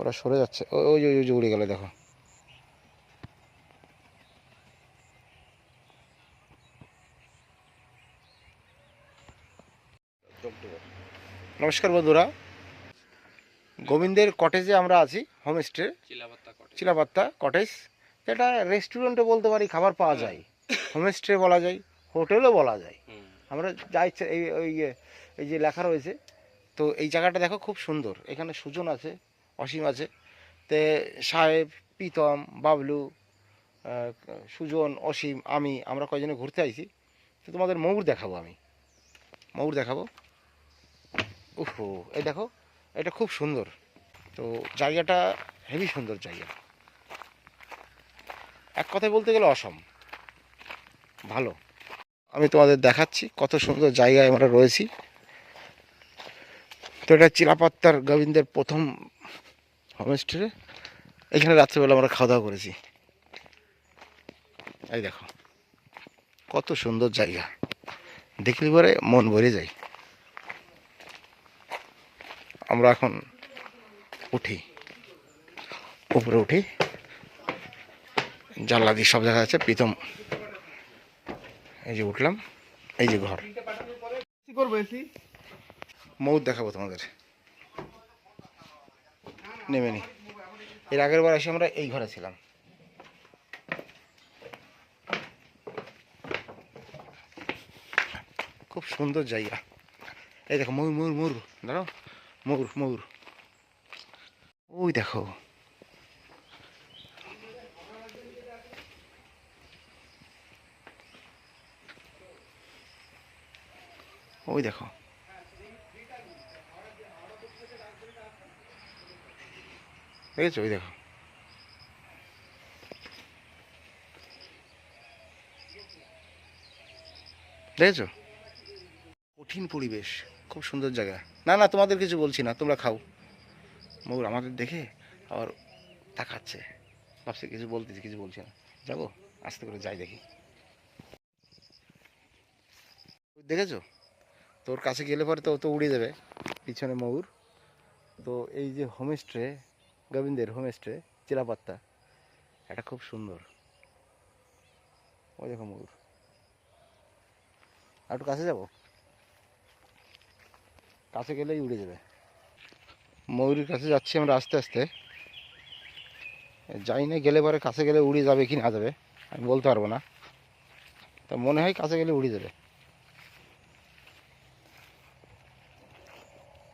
ওরা সরে যাচ্ছে। ওই যে ওই যে উড়ে গেল দেখো। নমস্কার বন্ধুরা। গোবিন্দের কটেজে আমরা আছি হোমস্টে চিলাপাত্তা কটেজ এটা রেস্টুরেন্টও বলতে পারি খাবার পাওয়া যায়। হোমস্টে বলা যায় হোটেলও বলা যায়। আমরা যা ইচ্ছা এই ওই যে- এই যে লেখা রয়েছে তো এই জায়গাটা দেখো খুব সুন্দর। এখানে সুজন আছে অসীম আছে। তে সাহেব, প্রীতম, বাবলু সুজন, অসীম, আমি, আমরা কয়জনে ঘুরতে আইছি, তো তোমাদের ময়ূর দেখাবো আমি। ময়ূর দেখাবো? উফো, এই দেখো, এটা খুব সুন্দর। তো জায়গাটা হেভি সুন্দর জায়গা। এক কথায় বলতে গেলে অসম। ভালো। আমি তোমাদের দেখাচ্ছি কত সুন্দর জায়গায় আমরা রয়েছি। তো এটা চিলাপাত্তার গোবিন্দের প্রথম হোমস্টে এখানে রাত্রেবেলা আমরা খাওয়া দাওয়া করেছি। এই দেখো কত সুন্দর জায়গা। দেখলে পরে মন ভরে যায়। আমরা এখন উঠি। উপরে উঠি। জানলা দিয়ে সব জায়গা আছে প্রীতম এই যে উঠলাম। এই যে ঘর। করব ময়ূর দেখাবো তোমাদের। নেমে নি। এর আগের বার এসে আমরা এই ঘরে ছিলাম। খুব সুন্দর জায়গা। এই দেখো, ময়ূর ময়ূর ময়ূর। দাঁড়াও। ময়ূর ময়ূর। ওই দেখো। ওই দেখো। দেখেছ? ওই দেখো। দেখেছ? কঠিন পরিবেশ, খুব সুন্দর জায়গা। না না, তোমাদের কিছু বলছি না, তোমরা খাও। ময়ূর আমাদের দেখে আবার তাকাচ্ছে। ভাবছে, কিছু বলতেছি, কিছু বলছি না। যাব, আস্তে করে যাই দেখি। দেখেছ? তোর কাছে গেলে পরে তো তো উড়ে যাবে, পিছনে ময়ূর। তো এই যে হোমস্টে গোবিন্দের হোমস্টে চিলাপাত্তা। এটা খুব সুন্দর। ওই দেখো ময়ূর আর একটু কাছে যাব? কাছে গেলেই উড়ে যাবে। ময়ূরের কাছে যাচ্ছি আমরা আস্তে আস্তে। যাই না, গেলে পরে কাছে গেলে উড়ে যাবে কি না যাবে, আমি বলতে পারব না। তা মনে হয় কাছে গেলে উড়ে যাবে।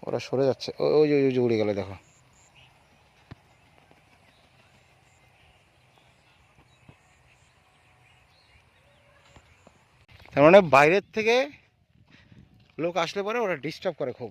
ওরা সরে যাচ্ছে। ওই যে উড়ে গেলে, দেখো। তার মানে বাইরের থেকে লোক আসলে পরে ওরা ডিস্টার্ব করে খুব।